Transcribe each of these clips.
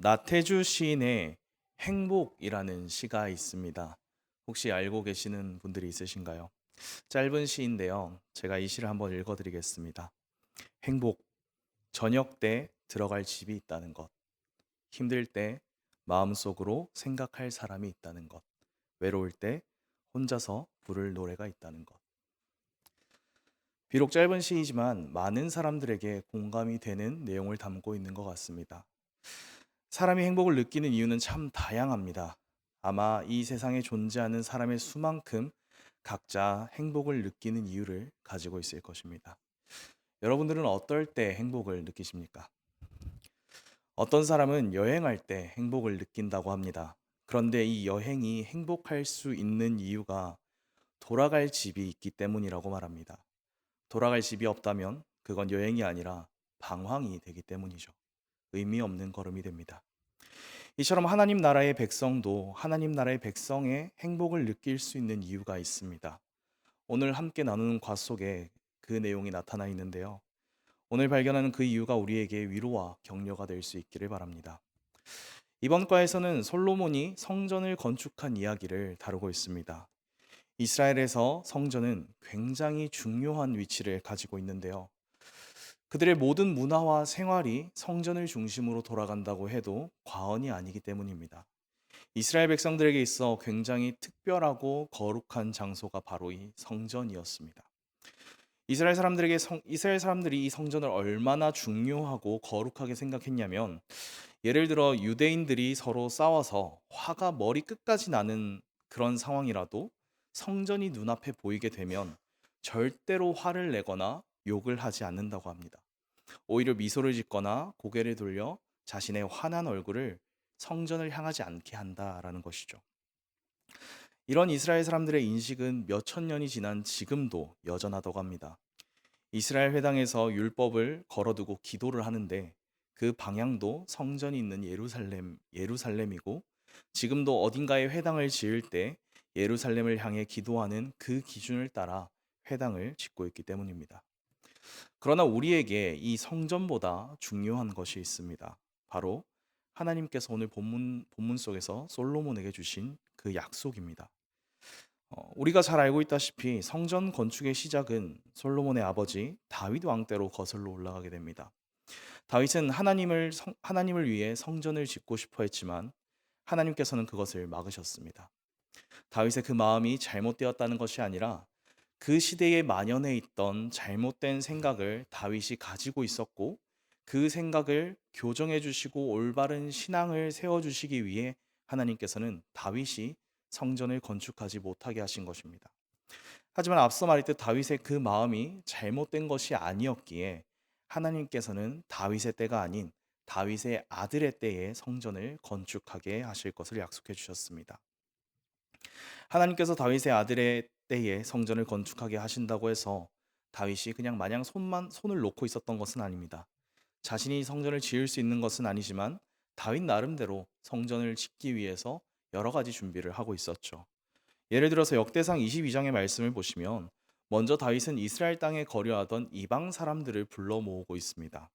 나태주 시인의 행복이라는 시가 있습니다. 혹시 알고 계시는 분들이 있으신가요? 짧은 시인데요. 제가 이 시를 한번 읽어드리겠습니다. 행복. 저녁 때 들어갈 집이 있다는 것. 힘들 때 마음속으로 생각할 사람이 있다는 것. 외로울 때 혼자서 부를 노래가 있다는 것. 비록 짧은 시이지만 많은 사람들에게 공감이 되는 내용을 담고 있는 것 같습니다. 사람이 행복을 느끼는 이유는 참 다양합니다. 아마 이 세상에 존재하는 사람의 수만큼 각자 행복을 느끼는 이유를 가지고 있을 것입니다. 여러분들은 어떨 때 행복을 느끼십니까? 어떤 사람은 여행할 때 행복을 느낀다고 합니다. 그런데 이 여행이 행복할 수 있는 이유가 돌아갈 집이 있기 때문이라고 말합니다. 돌아갈 집이 없다면 그건 여행이 아니라 방황이 되기 때문이죠. 의미 없는 걸음이 됩니다. 이처럼 하나님 나라의 백성도 하나님 나라의 백성의 행복을 느낄 수 있는 이유가 있습니다. 오늘 함께 나누는 과 속에 그 내용이 나타나 있는데요. 오늘 발견하는 그 이유가 우리에게 위로와 격려가 될 수 있기를 바랍니다. 이번 과에서는 솔로몬이 성전을 건축한 이야기를 다루고 있습니다. 이스라엘에서 성전은 굉장히 중요한 위치를 가지고 있는데요. 그들의 모든 문화와 생활이 성전을 중심으로 돌아간다고 해도 과언이 아니기 때문입니다. 이스라엘 백성들에게 있어 굉장히 특별하고 거룩한 장소가 바로 이 성전이었습니다. 이스라엘 사람들에게 성, 이스라엘 사람들이 이 성전을 얼마나 중요하고 거룩하게 생각했냐면 예를 들어 유대인들이 서로 싸워서 화가 머리 끝까지 나는 그런 상황이라도 성전이 눈앞에 보이게 되면 절대로 화를 내거나 욕을 하지 않는다고 합니다. 오히려 미소를 짓거나 고개를 돌려 자신의 환한 얼굴을 성전을 향하지 않게 한다라는 것이죠. 이런 이스라엘 사람들의 인식은 몇 천 년이 지난 지금도 여전하다고 합니다. 이스라엘 회당에서 율법을 걸어두고 기도를 하는데 그 방향도 성전이 있는 예루살렘, 예루살렘이고 지금도 어딘가에 회당을 지을 때 예루살렘을 향해 기도하는 그 기준을 따라 회당을 짓고 있기 때문입니다. 그러나 우리에게 이 성전보다 중요한 것이 있습니다. 바로 하나님께서 오늘 본문, 본문 속에서 솔로몬에게 주신 그 약속입니다. 어, 우리가 잘 알고 있다시피 성전 건축의 시작은 솔로몬의 아버지 다윗 왕 때로 거슬러 올라가게 됩니다. 다윗은 하나님을 성, 하나님을 위해 성전을 짓고 싶어 했지만 하나님께서는 그것을 막으셨습니다. 다윗의 그 마음이 잘못되었다는 것이 아니라 그 시대에 만연해 있던 잘못된 생각을 다윗이 가지고 있었고 그 생각을 교정해 주시고 올바른 신앙을 세워 주시기 위해 하나님께서는 다윗이 성전을 건축하지 못하게 하신 것입니다. 하지만 앞서 말했듯 다윗의 그 마음이 잘못된 것이 아니었기에 하나님께서는 다윗의 때가 아닌 다윗의 아들의 때에 성전을 건축하게 하실 것을 약속해 주셨습니다. 하나님께서 다윗의 아들의 때에 성전을 건축하게 하신다고 해서 다윗이 그냥 마냥 손만 손을 놓고 있었던 것은 아닙니다. 자신이 성전을 지을 수 있는 것은 아니지만 다윗 나름대로 성전을 짓기 위해서 여러 가지 준비를 하고 있었죠. 예를 들어서 역대상 22장의 말씀을 보시면 먼저 다윗은 이스라엘 땅에 거류하던 이방 사람들을 불러 모으고 있습니다.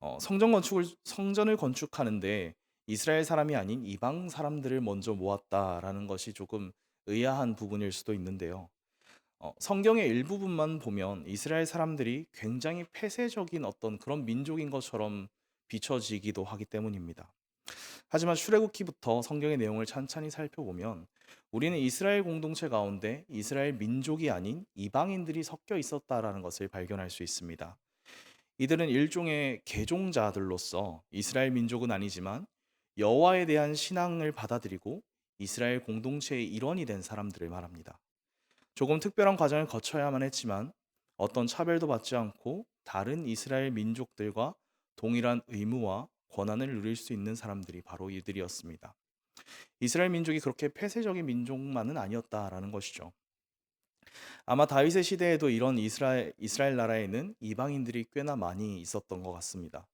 어, 성전 건축을 성전을 건축하는데 이스라엘 사람이 아닌 이방 사람들을 먼저 모았다라는 것이 조금 의아한 부분일 수도 있는데요. 어, 성경의 일부분만 보면 이스라엘 사람들이 굉장히 폐쇄적인 어떤 그런 민족인 것처럼 비춰지기도 하기 때문입니다. 하지만 출애굽기부터 성경의 내용을 찬찬히 살펴보면 우리는 이스라엘 공동체 가운데 이스라엘 민족이 아닌 이방인들이 섞여 있었다라는 것을 발견할 수 있습니다. 이들은 일종의 개종자들로서 이스라엘 민족은 아니지만 여호와에 대한 신앙을 받아들이고 이스라엘 공동체의 일원이 된 사람들을 말합니다. 조금 특별한 과정을 거쳐야만 했지만 어떤 차별도 받지 않고 다른 이스라엘 민족들과 동일한 의무와 권한을 누릴 수 있는 사람들이 바로 이들이었습니다. 이스라엘 민족이 그렇게 폐쇄적인 민족만은 아니었다라는 것이죠. 아마 다윗의 시대에도 이런 이스라엘, 이스라엘 나라에는 이방인들이 꽤나 많이 있었던 것 같습니다.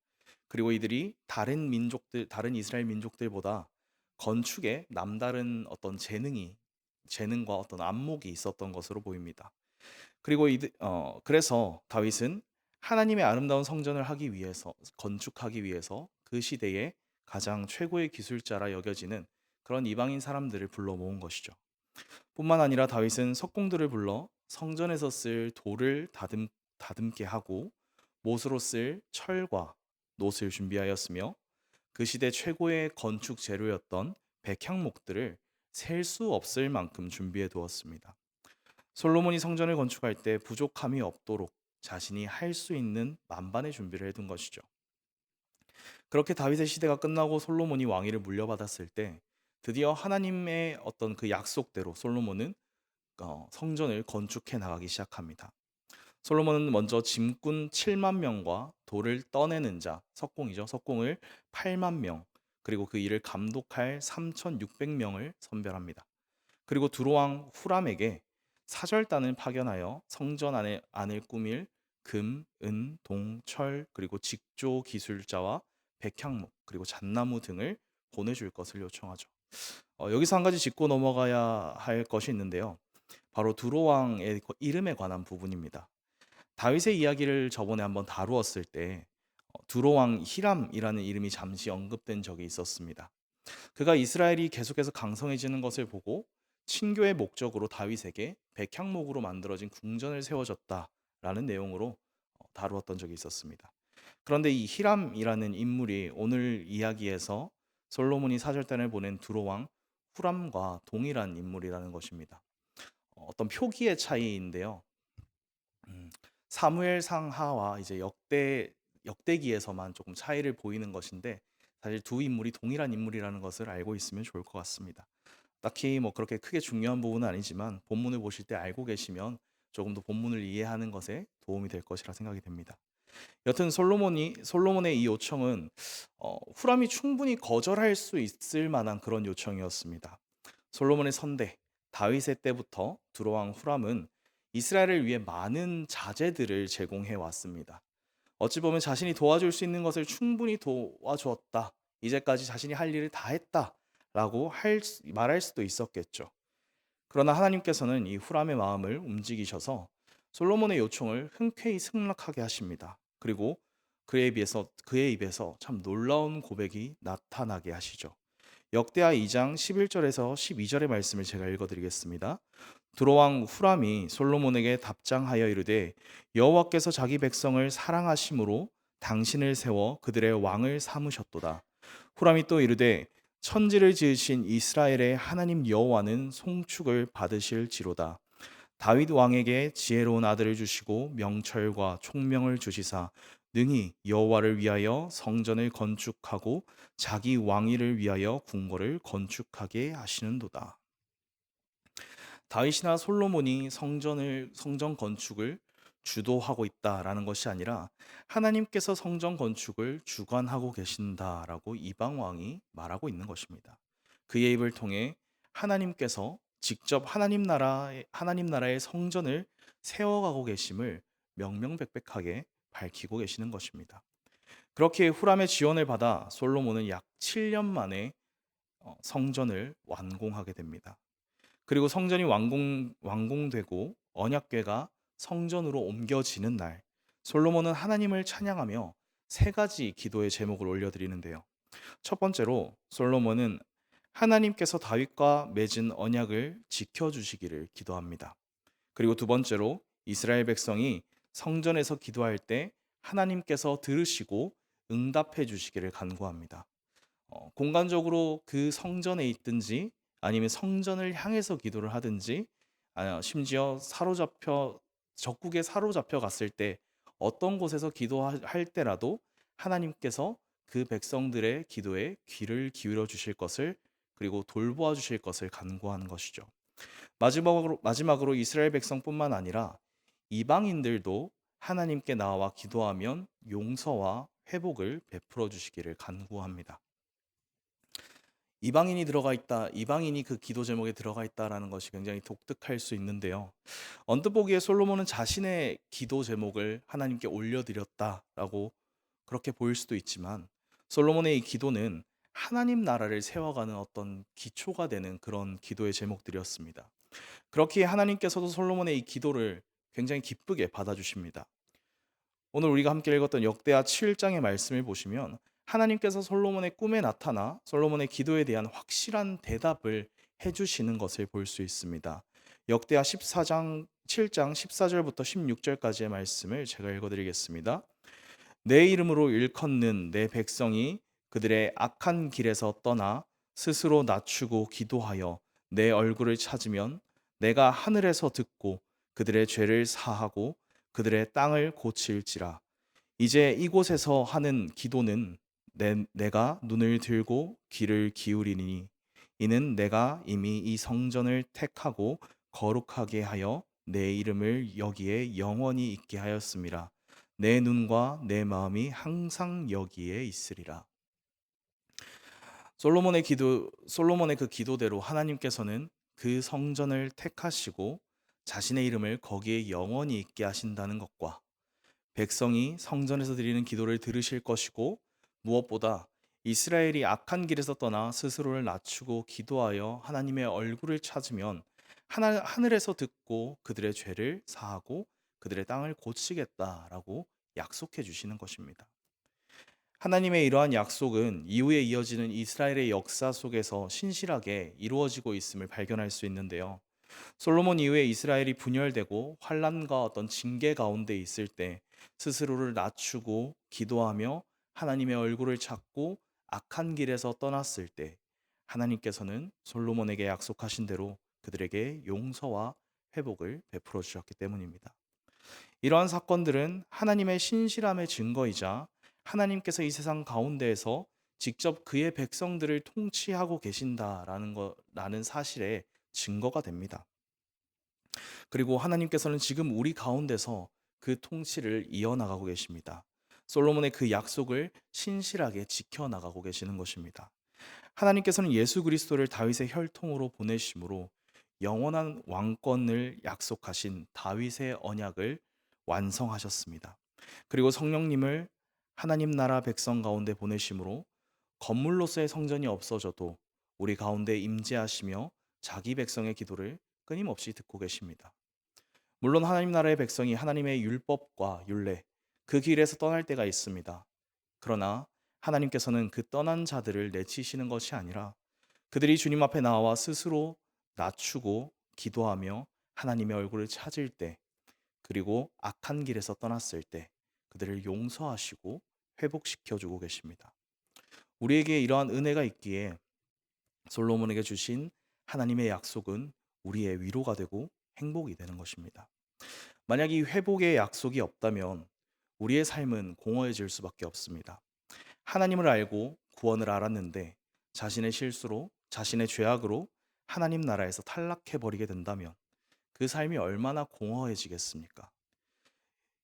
그리고 이들이 다른 민족들, 다른 이스라엘 민족들보다 건축에 남다른 어떤 재능이 재능과 어떤 안목이 있었던 것으로 보입니다. 그리고 이들, 어, 그래서 다윗은 하나님의 아름다운 성전을 하기 위해서 건축하기 위해서 그 시대에 가장 최고의 기술자라 여겨지는 그런 이방인 사람들을 불러 모은 것이죠. 뿐만 아니라 다윗은 석공들을 불러 성전에서 쓸 돌을 다듬, 다듬게 하고 못으로 쓸 철과 놋을 준비하였으며 그 시대 최고의 건축 재료였던 백향목들을 셀 수 없을 만큼 준비해 두었습니다. 솔로몬이 성전을 건축할 때 부족함이 없도록 자신이 할 수 있는 만반의 준비를 해둔 것이죠. 그렇게 다윗의 시대가 끝나고 솔로몬이 왕위를 물려받았을 때 드디어 하나님의 어떤 그 약속대로 솔로몬은 어, 성전을 건축해 나가기 시작합니다. 솔로몬은 먼저 짐꾼 7만 명과 돌을 떠내는 자, 석공이죠. 석공을 8만 명, 그리고 그 일을 감독할 3,600명을 선별합니다. 그리고 두로왕 후람에게 사절단을 파견하여 성전 안에 안을 꾸밀 금, 은, 동, 철, 그리고 직조 기술자와 백향목, 그리고 잣나무 등을 보내줄 것을 요청하죠. 어, 여기서 한 가지 짚고 넘어가야 할 것이 있는데요. 바로 두로왕의 그 이름에 관한 부분입니다. 다윗의 이야기를 저번에 한번 다루었을 때 어, 두로왕 히람이라는 이름이 잠시 언급된 적이 있었습니다. 그가 이스라엘이 계속해서 강성해지는 것을 보고 친교의 목적으로 다윗에게 백향목으로 만들어진 궁전을 세워줬다라는 내용으로 어, 다루었던 적이 있었습니다. 그런데 이 히람이라는 인물이 오늘 이야기에서 솔로몬이 사절단을 보낸 두로왕 후람과 동일한 인물이라는 것입니다. 어, 어떤 표기의 차이인데요. 음, 사무엘상 하와 이제 역대 역대기에서만 조금 차이를 보이는 것인데 사실 두 인물이 동일한 인물이라는 것을 알고 있으면 좋을 것 같습니다. 딱히 뭐 그렇게 크게 중요한 부분은 아니지만 본문을 보실 때 알고 계시면 조금 더 본문을 이해하는 것에 도움이 될 것이라 생각이 됩니다. 여튼 솔로몬이 솔로몬의 이 요청은 어, 후람이 충분히 거절할 수 있을 만한 그런 요청이었습니다. 솔로몬의 선대 다윗의 때부터 두로왕 후람은 이스라엘을 위해 많은 자재들을 제공해 왔습니다. 어찌 보면 자신이 도와줄 수 있는 것을 충분히 도와주었다. 이제까지 자신이 할 일을 다 했다라고 할, 말할 수도 있었겠죠. 그러나 하나님께서는 이 후람의 마음을 움직이셔서 솔로몬의 요청을 흔쾌히 승낙하게 하십니다. 그리고 그의 입에서 그의 입에서 참 놀라운 고백이 나타나게 하시죠. 역대하 2장 11절에서 12절의 말씀을 제가 읽어 드리겠습니다. 두로왕 후람이 솔로몬에게 답장하여 이르되 여호와께서 자기 백성을 사랑하심으로 당신을 세워 그들의 왕을 삼으셨도다. 후람이 또 이르되 천지를 지으신 이스라엘의 하나님 여호와는 송축을 받으실지로다. 다윗 왕에게 지혜로운 아들을 주시고 명철과 총명을 주시사 능히 여호와를 위하여 성전을 건축하고 자기 왕위를 위하여 궁궐을 건축하게 하시는도다. 다윗이나 솔로몬이 성전을 성전 건축을 주도하고 있다라는 것이 아니라 하나님께서 성전 건축을 주관하고 계신다라고 이방 왕이 말하고 있는 것입니다. 그의 입을 통해 하나님께서 직접 하나님 나라의 하나님 나라의 성전을 세워가고 계심을 명명백백하게 밝히고 계시는 것입니다. 그렇게 후람의 지원을 받아 솔로몬은 약 7년 만에 어, 성전을 완공하게 됩니다. 그리고 성전이 완공 완공되고 언약궤가 성전으로 옮겨지는 날 솔로몬은 하나님을 찬양하며 세 가지 기도의 제목을 올려드리는데요. 첫 번째로 솔로몬은 하나님께서 다윗과 맺은 언약을 지켜주시기를 기도합니다. 그리고 두 번째로 이스라엘 백성이 성전에서 기도할 때 하나님께서 들으시고 응답해 주시기를 간구합니다. 어, 공간적으로 그 성전에 있든지 아니면 성전을 향해서 기도를 하든지 아, 심지어 사로잡혀 적국에 사로잡혀 갔을 때 어떤 곳에서 기도할 때라도 하나님께서 그 백성들의 기도에 귀를 기울여 주실 것을 그리고 돌보아 주실 것을 간구하는 것이죠. 마지막으로 마지막으로 이스라엘 백성뿐만 아니라 이방인들도 하나님께 나와 기도하면 용서와 회복을 베풀어 주시기를 간구합니다. 이방인이 들어가 있다, 이방인이 그 기도 제목에 들어가 있다라는 것이 굉장히 독특할 수 있는데요. 언뜻 보기에 솔로몬은 자신의 기도 제목을 하나님께 올려드렸다라고 그렇게 보일 수도 있지만 솔로몬의 이 기도는 하나님 나라를 세워가는 어떤 기초가 되는 그런 기도의 제목들이었습니다. 그렇게 하나님께서도 솔로몬의 이 기도를 굉장히 기쁘게 받아주십니다. 오늘 우리가 함께 읽었던 역대하 7장의 말씀을 보시면 하나님께서 솔로몬의 꿈에 나타나 솔로몬의 기도에 대한 확실한 대답을 해 주시는 것을 볼 수 있습니다. 역대하 14장 7장 14절부터 16절까지의 말씀을 제가 읽어 드리겠습니다. 내 이름으로 일컫는 내 백성이 그들의 악한 길에서 떠나 스스로 낮추고 기도하여 내 얼굴을 찾으면 내가 하늘에서 듣고 그들의 죄를 사하고 그들의 땅을 고칠지라. 이제 이곳에서 하는 기도는 내, 내가 눈을 들고 귀를 기울이니 이는 내가 이미 이 성전을 택하고 거룩하게 하여 내 이름을 여기에 영원히 있게 하였습니다. 내 눈과 내 마음이 항상 여기에 있으리라. 솔로몬의 기도 솔로몬의 그 기도대로 하나님께서는 그 성전을 택하시고 자신의 이름을 거기에 영원히 있게 하신다는 것과 백성이 성전에서 드리는 기도를 들으실 것이고 무엇보다 이스라엘이 악한 길에서 떠나 스스로를 낮추고 기도하여 하나님의 얼굴을 찾으면 하나, 하늘에서 듣고 그들의 죄를 사하고 그들의 땅을 고치겠다라고 약속해 주시는 것입니다. 하나님의 이러한 약속은 이후에 이어지는 이스라엘의 역사 속에서 신실하게 이루어지고 있음을 발견할 수 있는데요. 솔로몬 이후에 이스라엘이 분열되고 환란과 어떤 징계 가운데 있을 때 스스로를 낮추고 기도하며 하나님의 얼굴을 찾고 악한 길에서 떠났을 때 하나님께서는 솔로몬에게 약속하신 대로 그들에게 용서와 회복을 베풀어 주셨기 때문입니다. 이러한 사건들은 하나님의 신실함의 증거이자 하나님께서 이 세상 가운데에서 직접 그의 백성들을 통치하고 계신다라는 거라는 사실에 증거가 됩니다. 그리고 하나님께서는 지금 우리 가운데서 그 통치를 이어나가고 계십니다. 솔로몬의 그 약속을 신실하게 지켜나가고 계시는 것입니다. 하나님께서는 예수 그리스도를 다윗의 혈통으로 보내심으로 영원한 왕권을 약속하신 다윗의 언약을 완성하셨습니다. 그리고 성령님을 하나님 나라 백성 가운데 보내심으로 건물로서의 성전이 없어져도 우리 가운데 임재하시며 자기 백성의 기도를 끊임없이 듣고 계십니다. 물론 하나님 나라의 백성이 하나님의 율법과 율례 그 길에서 떠날 때가 있습니다. 그러나 하나님께서는 그 떠난 자들을 내치시는 것이 아니라 그들이 주님 앞에 나와 스스로 낮추고 기도하며 하나님의 얼굴을 찾을 때 그리고 악한 길에서 떠났을 때 그들을 용서하시고 회복시켜 주고 계십니다. 우리에게 이러한 은혜가 있기에 솔로몬에게 주신 하나님의 약속은 우리의 위로가 되고 행복이 되는 것입니다. 만약 이 회복의 약속이 없다면 우리의 삶은 공허해질 수밖에 없습니다. 하나님을 알고 구원을 알았는데 자신의 실수로 자신의 죄악으로 하나님 나라에서 탈락해 버리게 된다면 그 삶이 얼마나 공허해지겠습니까?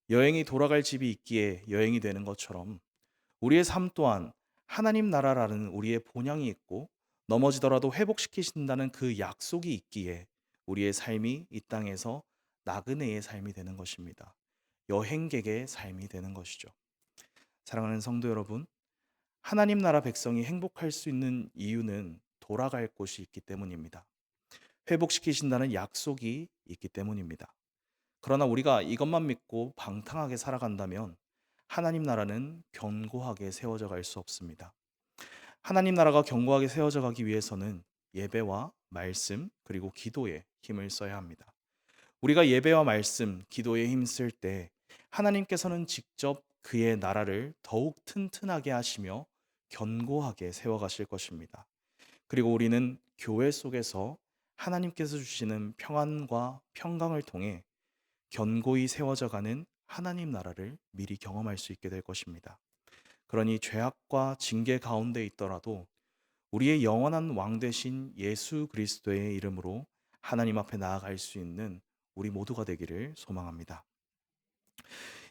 여행이 돌아갈 집이 있기에 여행이 되는 것처럼 우리의 삶 또한 하나님 나라라는 우리의 본향이 있고 넘어지더라도 회복시키신다는 그 약속이 있기에 우리의 삶이 이 땅에서 나그네의 삶이 되는 것입니다. 여행객의 삶이 되는 것이죠. 사랑하는 성도 여러분, 하나님 나라 백성이 행복할 수 있는 이유는 돌아갈 곳이 있기 때문입니다. 회복시키신다는 약속이 있기 때문입니다. 그러나 우리가 이것만 믿고 방탕하게 살아간다면 하나님 나라는 견고하게 세워져 갈 수 없습니다. 하나님 나라가 견고하게 세워져 가기 위해서는 예배와 말씀 그리고 기도에 힘을 써야 합니다. 우리가 예배와 말씀, 기도에 힘쓸 때 하나님께서는 직접 그의 나라를 더욱 튼튼하게 하시며 견고하게 세워 가실 것입니다. 그리고 우리는 교회 속에서 하나님께서 주시는 평안과 평강을 통해 견고히 세워져 가는 하나님 나라를 미리 경험할 수 있게 될 것입니다. 그러니 죄악과 징계 가운데 있더라도 우리의 영원한 왕 되신 예수 그리스도의 이름으로 하나님 앞에 나아갈 수 있는 우리 모두가 되기를 소망합니다.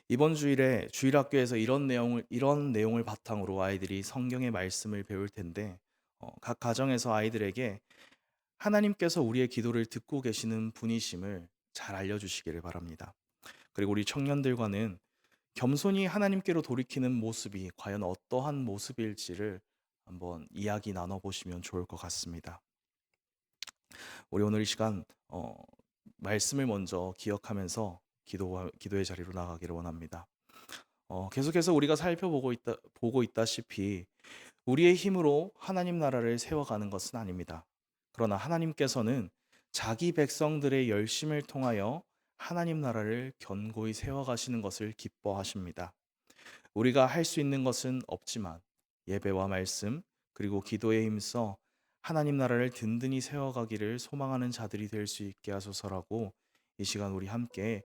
이번 주일에 주일 학교에서 이런 내용을 이런 내용을 바탕으로 아이들이 성경의 말씀을 배울 텐데 어, 각 가정에서 아이들에게 하나님께서 우리의 기도를 듣고 계시는 분이심을 잘 알려주시기를 바랍니다. 그리고 우리 청년들과는 겸손히 하나님께로 돌이키는 모습이 과연 어떠한 모습일지를 한번 이야기 나눠 보시면 좋을 것 같습니다. 우리 오늘 이 시간 어, 말씀을 먼저 기억하면서 기도 기도의 자리로 나가기를 원합니다. 어, 계속해서 우리가 살펴보고 있다, 보고 있다시피 우리의 힘으로 하나님 나라를 세워가는 것은 아닙니다. 그러나 하나님께서는 자기 백성들의 열심을 통하여 하나님 나라를 견고히 세워가시는 것을 기뻐하십니다. 우리가 할 수 있는 것은 없지만 예배와 말씀 그리고 기도에 힘써 하나님 나라를 든든히 세워가기를 소망하는 자들이 될 수 있게 하소서라고 이 시간 우리 함께